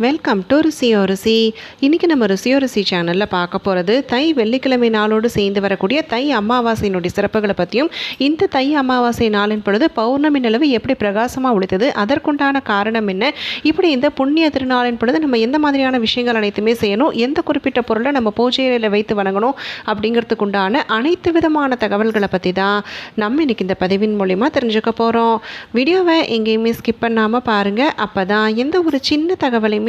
Welcome to ருசியோ ருசி இன்றைக்கி நம்ம ருசியோ ருசி சேனலில் பார்க்க போகிறது தை வெள்ளிக்கிழமை நாளோடு சேர்ந்து வரக்கூடிய தை அமாவாசையினுடைய சிறப்புகளை பற்றியும் இந்த தை அமாவாசை நாளின் பொழுது பௌர்ணமி நிலவு எப்படி பிரகாசமாக ஒழித்தது அதற்குண்டான காரணம் என்ன இப்படி இந்த புண்ணிய திருநாளின் பொழுது நம்ம எந்த மாதிரியான விஷயங்கள் அனைத்துமே செய்யணும் எந்த குறிப்பிட்ட பொருளை நம்ம பூஜையில் வைத்து வணங்கணும் அப்படிங்கிறதுக்கு உண்டான அனைத்து விதமான தகவல்களை பற்றி தான் நம்ம இன்றைக்கி இந்த பதிவின் மூலிமா தெரிஞ்சுக்க போகிறோம் வீடியோவை எங்கேயுமே ஸ்கிப் பண்ணாமல் பாருங்கள் அப்போ தான் எந்த ஒரு சின்ன தகவலையுமே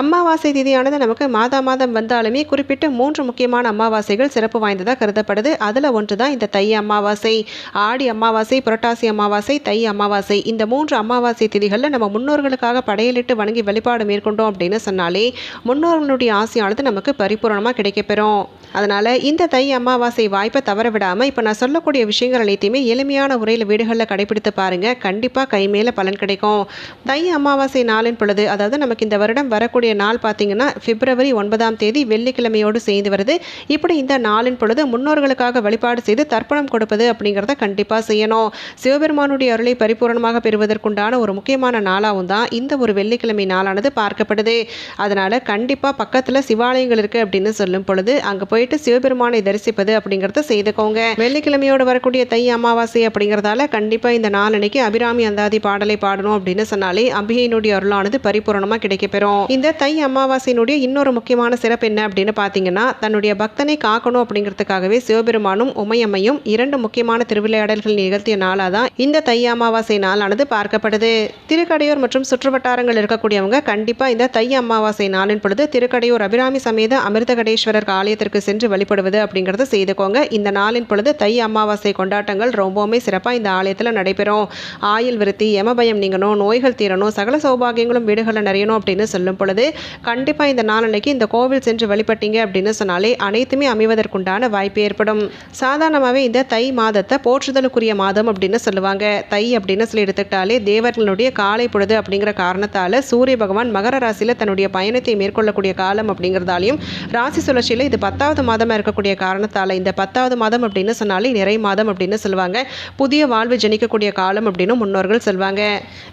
அமாவாசை திதியானது நமக்கு மாதா மாதம் வந்தாலுமே குறிப்பிட்ட மூன்று முக்கியமான அமாவாசைகள் சிறப்பு வாய்ந்ததாக கருதப்படுது. அதில் ஒன்று தான் இந்த தை அமாவாசை ஆடி அமாவாசை புரட்டாசி அமாவாசை தை அமாவாசை இந்த மூன்று அமாவாசை திதிகளில் நம்ம முன்னோர்களுக்காக படையலிட்டு வணங்கி வழிபாடு மேற்கொண்டோம் அப்படின்னு சொன்னாலே முன்னோர்களுடைய ஆசையானது நமக்கு பரிபூரணமாக கிடைக்கப்பெறும். அதனால் இந்த தை அமாவாசை வாய்ப்பை தவற விடாமல் இப்போ நான் சொல்லக்கூடிய விஷயங்கள் அனைத்தையுமே எளிமையான முறையில் வீடுகளில் கடைபிடித்து பாருங்கள் கண்டிப்பாக கை மேலே பலன் கிடைக்கும். தை அமாவாசை நாளின் பொழுது அதாவது நமக்கு இந்த வருடம் வரக்கூடிய நாள் பார்த்தீங்கன்னா பிப்ரவரி ஒன்பதாம் தேதி வெள்ளிக்கிழமையோடு சேர்ந்து வருது. இப்படி இந்த நாளின் பொழுது முன்னோர்களுக்காக வழிபாடு செய்து தர்ப்பணம் கொடுப்பது அப்படிங்கிறத கண்டிப்பாக செய்யணும். சிவபெருமானுடைய அருளை பரிபூரணமாக பெறுவதற்குண்டான ஒரு முக்கியமான நாளாகவும் தான் இந்த ஒரு வெள்ளிக்கிழமை நாளானது பார்க்கப்படுது. அதனால் கண்டிப்பாக பக்கத்தில் சிவாலயங்கள் இருக்குது அப்படின்னு சொல்லும் பொழுது அங்கே போயிட்டு சிவபெருமானை தரிசிப்பது அப்படிங்கிறத செய்துக்கோங்க. வெள்ளிக்கிழமையோடு வரக்கூடிய தை அமாவாசை அப்படிங்கிறதால கண்டிப்பாக இந்த நாளன்னைக்கு அபிராமி அந்தாதி பாடலை பாடணும் அப்படின்னு சொன்னாலே அம்பிகையினுடைய அருளானது பரிபூரணமாக கிடைக்கப்பெறும். இந்த தை அமாவாசையினுடைய இன்னொரு முக்கியமான சிறப்பு என்ன அப்படின்னு பார்த்தீங்கன்னா தன்னுடைய பக்தனை காக்கணும் அப்படிங்கிறதுக்காகவே சிவபெருமானும் உமையம்மையும் இரண்டு முக்கியமான திருவிளையாடல்கள் நிகழ்த்திய நாளாக தான் இந்த தை அமாவாசை நாளானது பார்க்கப்படுது. திருக்கடையூர் மற்றும் சுற்றுவட்டாரங்கள் இருக்கக்கூடியவங்க கண்டிப்பாக இந்த தை அமாவாசை நாளின் பொழுது திருக்கடையூர் அபிராமி சமேத அமிர்தகடேஸ்வரர் ஆலயத்திற்கு சென்று வழிபடுவது அப்படிங்கிறத செய்துக்கோங்க. இந்த நாளின் பொழுது தை அமாவாசை கொண்டாட்டங்கள் ரொம்பவுமே சிறப்பாக இந்த ஆலயத்தில் நடைபெறும். ஆயுள் விருத்தி யமபயம் நீங்கணும் நோய்கள் தீரணும் சகல சௌபாகியங்களும் வீடுகளில் நிறையணும் அப்படின்னு சொல்லும் பொழுது கண்டிப்பாக இந்த நாளன்னைக்கு இந்த கோவில் சென்று வழிபட்டீங்க அப்படின்னு சொன்னாலே அனைத்துமே அமைவதற்குண்டான வாய்ப்பு ஏற்படும். சாதாரணமாகவே இந்த தை மாதத்தை போற்றுதலுக்குரிய மாதம் அப்படின்னு சொல்லுவாங்க. தை அப்படின்னு சொல்லி எடுத்துக்கிட்டாலே தேவர்களுடைய காலை பொழுது அப்படிங்கிற காரணத்தால் சூரிய பகவான் மகர ராசியில் தன்னுடைய பயணத்தை மேற்கொள்ளக்கூடிய காலம் அப்படிங்கிறதாலையும் ராசி சுழற்சியில் இது பத்தாவது மாதமாக இருக்கக்கூடிய காரணத்தால் இந்த பத்தாவது மாதம் அப்படின்னு சொன்னாலே நிறை மாதம் அப்படின்னு சொல்லுவாங்க. புதிய வாழ்வு ஜனிக்கக்கூடிய காலம் அப்படின்னு முன்னோர்கள் சொல்லுவாங்க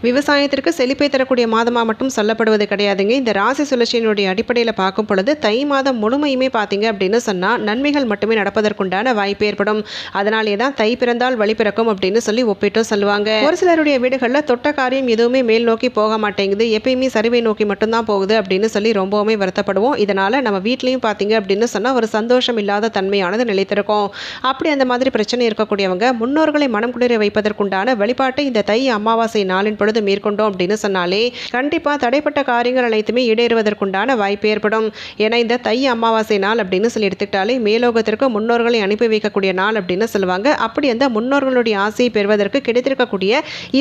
விவசாயத்திற்கு செழிப்பை தரக்கூடிய மாதமாக மட்டும் சொல்லப்படுவது கிடையாதுங்க. இந்த ராசி சுழற்சியினுடைய அடிப்படையில் பார்க்கும் பொழுது தை மாதம் முழுமையுமே பார்த்தீங்க அப்படின்னு சொன்னால் நன்மைகள் மட்டுமே நடப்பதற்குண்டான வாய்ப்பு ஏற்படும். அதனாலே தான் தை பிறந்தால் வழி பிறக்கும் அப்படின்னு சொல்லி ஒப்பிட்டும் சொல்லுவாங்க. ஒரு சிலருடைய வீடுகளில் தொட்ட காரியம் எதுவுமே மேல் நோக்கி போக மாட்டேங்குது. எப்பயுமே சரிவை நோக்கி மட்டும்தான் போகுது அப்படின்னு சொல்லி ரொம்பவுமே வருத்தப்படுவோம். இதனால் நம்ம வீட்லேயும் பார்த்தீங்க அப்படின்னு சொன்னால் ஒரு சந்தோஷம் இல்லாத தன்மையானது நிலைத்திருக்கும். அப்படி அந்த மாதிரி பிரச்சனை இருக்கக்கூடியவங்க முன்னோர்களை மனம் குளிர வைப்பதற்குண்டான வழிபாட்டை இந்த தை அமாவாசை நாளின் பொழுது மேற்கொண்டோம் அப்படின்னு சொன்னாலே கண்டிப்பாக தடைப்பட்ட காரியங்கள் அனைத்துமே ஈடேறுவதற்குண்டான வாய்ப்பு ஏற்படும். ஏன்னா இந்த தை அமாவாசை நாள் அப்படின்னு சொல்லி எடுத்துக்கிட்டாலே மேலோகத்திற்கு முன்னோர்களை அனுப்பி வைக்கக்கூடிய நாள் அப்படின்னு சொல்லுவாங்க. அப்படி அந்த முன்னோர்களுடைய ஆசையை பெறுவதற்கு கிடைத்திருக்கக்கூடிய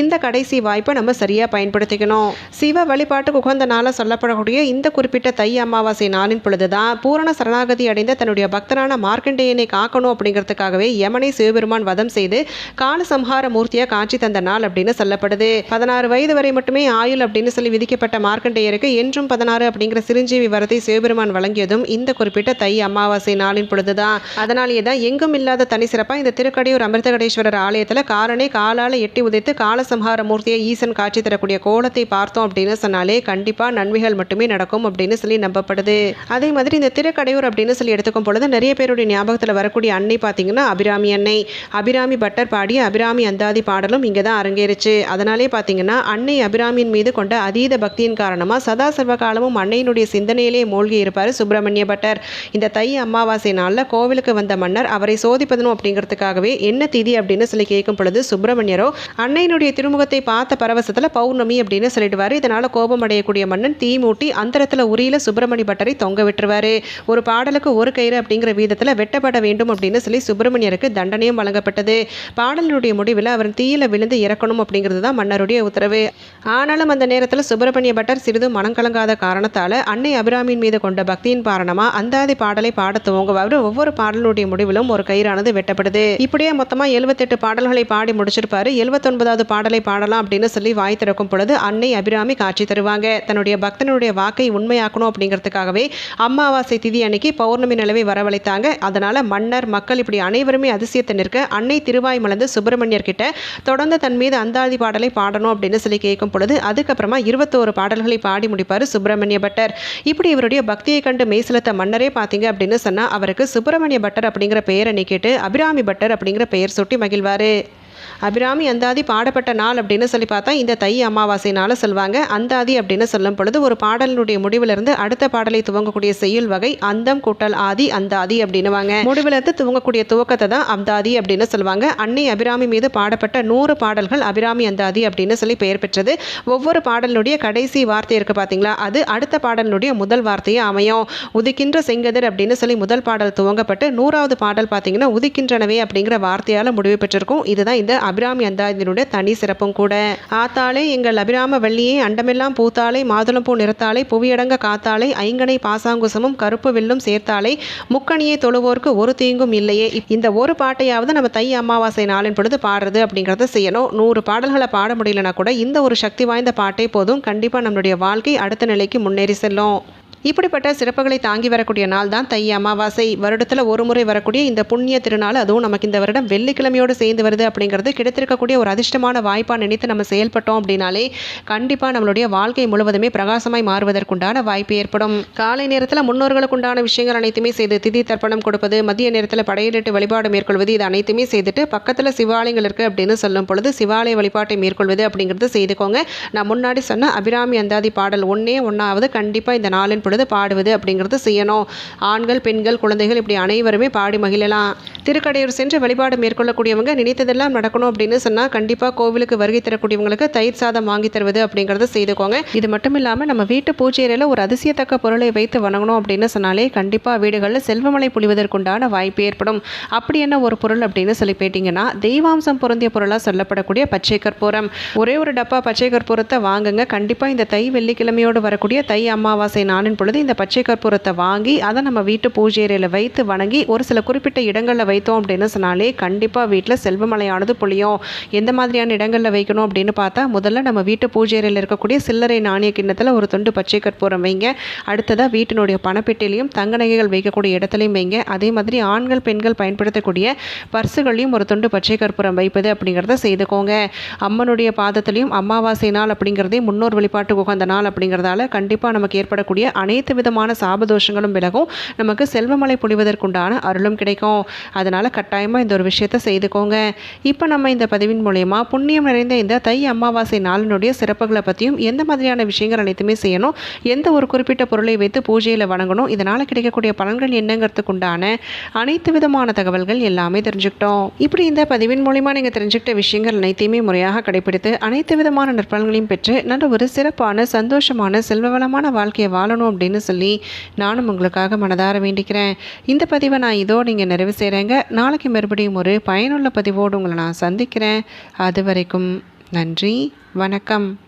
இந்த கடைசி வாய்ப்பை நம்ம சரியாக பயன்படுத்திக்கணும். சிவ வழிபாட்டுக்கு உகந்த நாளாக சொல்லப்படக்கூடிய இந்த குறிப்பிட்ட தை அமாவாசை நாளின் பொழுதுதான் பூரண சரணாகதி அடைந்த தன்னுடைய பக்தனான மார்க்கண்டேயனை காக்கணும் அப்படிங்கிறதுக்காகவே யமனை சிவபெருமான் வதம் செய்து காலசம்ஹார மூர்த்தியாக காட்சி தந்த நாள் அப்படின்னு சொல்லப்படுது. பதினாறு வயது வரை மட்டுமே ஆயுள் அப்படின்னு சொல்லி விதிக்கப்பட்ட மார்க்கண்டேயருக்கு என்றும் பதினாறு அப்படிங்கிற சிரஞ்சீவி வரத்தை சிவபெருமான் வழங்கியதும் இந்த குறிப்பிட்ட தை அமாவாசை நாளின் பொழுதுதான். அதனாலேயே தான் எங்கும் இல்லாத தனி சிறப்பாக இந்த திருக்கடையூர் அமிர்தகடேஸ்வரர் ஆலயத்தில் காரனை காலால் எட்டி உதைத்து காலசம்ஹார மூர்த்தியை ஈசன் காட்சி தரக்கூடிய கோலத்தை பார்த்தோம் அப்படின்னு சொன்னாலே கண்டிப்பாக நன்மைகள் மட்டுமே நடக்கும் அப்படின்னு சொல்லி நம்பப்படுது. அதே மாதிரி இந்த திருக்கடையூர் அப்படின்னு சொல்லி எடுத்துக்கும் பொழுது நிறைய பேருடைய ஞாபகத்தில் வரக்கூடிய அன்னை பார்த்தீங்கன்னா அபிராமி அன்னை. அபிராமி பட்டர் பாடிய அபிராமி அந்தாதி பாடலும் இங்கே தான் அரங்கேறுச்சு. அதனாலே பார்த்தீங்கன்னா அன்னை அபிராமியின் மீது கொண்ட அதீத பக்தியின் காரணமாக சதா சதா சர்வ காலமும் அன்னையினுடைய சிந்தனையிலே மூழ்கி இருப்பார் சுப்பிரமணிய பட்டர். இந்த தை அமாவாசை நாளில் கோவிலுக்கு வந்த மன்னர் அவரை சோதிப்பதனும் அப்படிங்கிறதுக்காகவே என்ன திதி அப்படின்னு சொல்லி கேட்கும் பொழுது சுப்பிரமணியரோ அன்னையினுடைய திருமுகத்தை பார்த்த பரவசத்தில் பௌர்ணமி அப்படின்னு சொல்லிடுவார். இதனால் கோபம் அடையக்கூடிய மன்னன் தீ மூட்டி அந்தரத்தில் உரியில சுப்பிரமணிய பட்டரை தொங்க விட்டுருவார். ஒரு பாடலுக்கு ஒரு கயிறு அப்படிங்கிற வீதத்தில் வெட்டப்பட வேண்டும் அப்படின்னு சொல்லி சுப்பிரமணியருக்கு தண்டனையும் வழங்கப்பட்டது. பாடலினுடைய முடிவில் அவர் தீயில விழுந்து இறக்கணும் அப்படிங்கிறது தான் மன்னருடைய உத்தரவு. ஆனாலும் அந்த நேரத்தில் சுப்பிரமணிய பட்டர் சிறிதும் மனம் கலங்காத காரணத்தால் அன்னை அபிராமியின் மீது கொண்ட பக்தியின் காரணமாக அந்தாதி பாடலை பாட துவங்குவார் ஒவ்வொரு பாடலுடைய முடிவிலும் ஒரு கயிறானது வெட்டப்படுது. இப்படியே மொத்தமாக எழுபத்தெட்டு பாடல்களை பாடி முடிச்சிருப்பாரு. எழுபத்தொன்பதாவது பாடலை பாடலாம் அப்படின்னு சொல்லி வாய் திறக்கும் பொழுது அன்னை அபிராமி காட்சி தருவாங்க. தன்னுடைய பக்தனுடைய வாக்கை உண்மையாக்கணும் அப்படிங்கிறதுக்காகவே அமாவாசை திதி அன்னைக்கு பௌர்ணமி நிலவை வரவழைத்தாங்க. அதனால மன்னர் மக்கள் இப்படி அனைவருமே அதிசயத்தை நிற்க அன்னை திருவாய் மலர்ந்து சுப்பிரமணியர் கிட்ட தொடர்ந்து தன் மீது அந்தாதி பாடலை பாடணும் அப்படின்னு சொல்லி கேட்கும் பொழுது அதுக்கப்புறமா இருபத்தோரு பாடல்களை பாடி முடிப்பார் சுப்பிரமணிய பட்டர். இப்படி இவருடைய பக்தியை கண்டு மெய்சிலத்த மன்னரே பார்த்தீங்க அப்படின்னு சொன்னால் அவருக்கு சுப்பிரமணிய பட்டர் அப்படிங்கிற பெயரை நீக்கிட்டு அபிராமி பட்டர் அப்படிங்கிற பெயர் சுட்டி மகிழ்வார். அபிராமி அந்தாதி பாடப்பட்ட நாள் அப்படின்னு சொல்லி பார்த்தா இந்த தை அமாவாசை நாளை சொல்லுவாங்க அந்தாதி அப்படின்னு சொல்லும் பொழுது ஒரு பாடலினுடைய முடிவிலிருந்து அடுத்த பாடலை துவங்கக்கூடிய செய்யுள் வகை அந்தம் கூட்டல் ஆதி அந்தாதி அப்படின்னுவாங்க. முடிவிலிருந்து துவங்கக்கூடிய துவக்கத்தை தான் அந்தாதி அப்படின்னு சொல்லுவாங்க. அன்னை அபிராமி மீது பாடப்பட்ட நூறு பாடல்கள் அபிராமி அந்தாதி அப்படின்னு சொல்லி பெயர் பெற்றது. ஒவ்வொரு பாடலினுடைய கடைசி வார்த்தை இருக்கு பார்த்தீங்களா அது அடுத்த பாடலினுடைய முதல் வார்த்தையை அமையும். உதிக்கின்ற செங்கதிர் அப்படின்னு சொல்லி முதல் பாடல் துவங்கப்பட்டு நூறாவது பாடல் பார்த்தீங்கன்னா உதிக்கின்றனவே அப்படிங்கிற வார்த்தையால் முடிவு பெற்றிருக்கும். இதுதான் இந்த அபிராமி அந்தாதியினுடைய தனி சிறப்பும் கூட. ஆத்தாலே எங்கள் அபிராம வள்ளியே அண்டமெல்லாம் பூத்தாளை மாதுளம்பூ நிறத்தாளை புவியடங்க காத்தாளை ஐங்கனை பாசாங்குசமும் கருப்பு வில்லும் சேர்த்தாலே முக்கணியை தொழுவோர்க்கு ஒரு தீங்கும் இல்லையே. இந்த ஒரு பாட்டையாவது நம்ம தை அமாவாசை நாளின் பொழுது பாடுறது அப்படிங்கிறத செய்யணும். நூறு பாடல்களை பாட முடியலனா கூட இந்த ஒரு சக்தி வாய்ந்த பாட்டே போதும். கண்டிப்பாக நம்மளுடைய வாழ்க்கை அடுத்த நிலைக்கு முன்னேறி செல்லும். இப்படிப்பட்ட சிறப்புகளை தாங்கி வரக்கூடிய நாள் தான் தை அமாவாசை. வருடத்தில் ஒரு முறை வரக்கூடிய இந்த புண்ணிய திருநாள் அதுவும் நமக்கு இந்த வருடம் வெள்ளிக்கிழமையோடு சேர்ந்து வருது அப்படிங்கிறது கிடைத்திருக்கக்கூடிய ஒரு அதிர்ஷ்டமான வாய்ப்பாக நினைத்து நம்ம செயல்பட்டோம் அப்படின்னாலே கண்டிப்பாக நம்மளுடைய வாழ்க்கை முழுவதுமே பிரகாசமாய் மாறுவதற்குண்டான வாய்ப்பு ஏற்படும். காலை நேரத்தில் முன்னோர்களுக்குண்டான விஷயங்கள் அனைத்துமே செய்து திதி தர்ப்பணம் கொடுப்பது மதிய நேரத்தில் படையிலிட்டு வழிபாடு மேற்கொள்வது இது அனைத்துமே செய்துட்டு பக்கத்தில் சிவாலயங்கள் இருக்குது அப்படின்னு சொல்லும் பொழுது சிவாலய வழிபாட்டை மேற்கொள்வது அப்படிங்கிறது செய்துக்கோங்க. நான் முன்னாடி சொன்ன அபிராமி அந்தாதி பாடல் ஒன்றே ஒன்றாவது கண்டிப்பாக இந்த நாளின் பொழுது பாடுவது அப்படிங்கிறது செய்யணும். ஆண்கள் பெண்கள் குழந்தைகள் இப்படி அனைவருமே பாடி மகிழலாம். திருக்கடையூர் சென்று வழிபாடு மேற்கொள்ளக்கூடியவங்க நினைத்ததெல்லாம் நடக்கணும் அப்படின்னு சொன்னால் கண்டிப்பாக கோவிலுக்கு வருகை தரக்கூடியவங்களுக்கு தயிர் சாதம் வாங்கி தருவது அப்படிங்கிறத செய்துக்கோங்க. இது மட்டும் இல்லாமல் நம்ம வீட்டு பூஜையில ஒரு அதிசயத்தக்க பொருளை வைத்து வணங்கணும் அப்படின்னு சொன்னாலே கண்டிப்பாக வீடுகளில் செல்வமலை புழிவதற்குண்டான வாய்ப்பு ஏற்படும். அப்படி என்ன ஒரு பொருள் அப்படின்னு சொல்லி போயிட்டீங்கன்னா தெய்வாம்சம் பொருந்திய பொருளாக சொல்லப்படக்கூடிய பச்சை கற்பூரம். ஒரே ஒரு டப்பா பச்சை கற்பூரத்தை வாங்குங்க. கண்டிப்பாக இந்த தை வெள்ளிக்கிழமையோடு வரக்கூடிய தை அமாவாசை நாளின் பொழுது இந்த பச்சை கற்பூரத்தை வாங்கி அதை நம்ம வீட்டு பூஜை அறையில் வைத்து வணங்கி ஒரு சில குறிப்பிட்ட இடங்களில் வைத்தோம் அப்படின்னு சொன்னாலே கண்டிப்பாக வீட்டில் செல்வமலையானது பொழியும். எந்த மாதிரியான இடங்களில் வைக்கணும் அப்படின்னு பார்த்தா முதல்ல நம்ம வீட்டு பூஜை அறையில் இருக்கக்கூடிய சில்லறை நாணய கிண்ணத்தில் ஒரு துண்டு பச்சை கற்பூரம் வைங்க. அடுத்ததாக வீட்டினுடைய பணப்பெட்டிலையும் தங்க நகைகள் வைக்கக்கூடிய இடத்துலையும் வைங்க. அதே மாதிரி ஆண்கள் பெண்கள் பயன்படுத்தக்கூடிய பர்சுகளையும் ஒரு துண்டு பச்சை கற்பூரம் வைப்பது அப்படிங்கிறத செய்துக்கோங்க. அம்மனுடைய பாதத்திலையும் அமாவாசை நாள் அப்படிங்கிறதே முன்னோர் வழிபாட்டு உகந்த நாள் அப்படிங்கிறதால கண்டிப்பாக நமக்கு ஏற்படக்கூடிய அனைத்து விதமான சாபதோஷங்களும் விலகும். நமக்கு செல்வமலை பொழிவதற்குண்டான அருளும் கிடைக்கும். அதனால் கட்டாயமாக இந்த ஒரு விஷயத்தை செய்துக்கோங்க. இப்போ நம்ம இந்த பதிவின் மூலயமா புண்ணியம் நிறைந்த இந்த தை அமாவாசை நாளினுடைய சிறப்புகளை பற்றியும் எந்த மாதிரியான விஷயங்கள் அனைத்துமே செய்யணும் எந்த ஒரு குறிப்பிட்ட பொருளை வைத்து பூஜையில் வணங்கணும் இதனால் கிடைக்கக்கூடிய பலன்கள் என்னங்கிறதுக்கு உண்டான அனைத்து விதமான தகவல்கள் எல்லாமே தெரிஞ்சுக்கிட்டோம். இப்படி இந்த பதிவின் மூலிமா நீங்கள் தெரிஞ்சுக்கிட்ட விஷயங்கள் அனைத்தையுமே முறையாக கடைபிடித்து அனைத்து விதமான நற்பலன்களையும் பெற்று நல்ல ஒரு சிறப்பான சந்தோஷமான செல்வவளமான வாழ்க்கையை வாழணும் அப்படின்னு சொல்லி நானும் உங்களுக்காக மனதார வேண்டிக்கிறேன். இந்த பதிவை நான் இதோ நீங்கள் நிறைவு செய்கிறேங்க நாளைக்கு மறுபடியும் ஒரு பயனுள்ள பதிவோடு உங்களை நான் சந்திக்கிறேன். அது வரைக்கும் நன்றி வணக்கம்.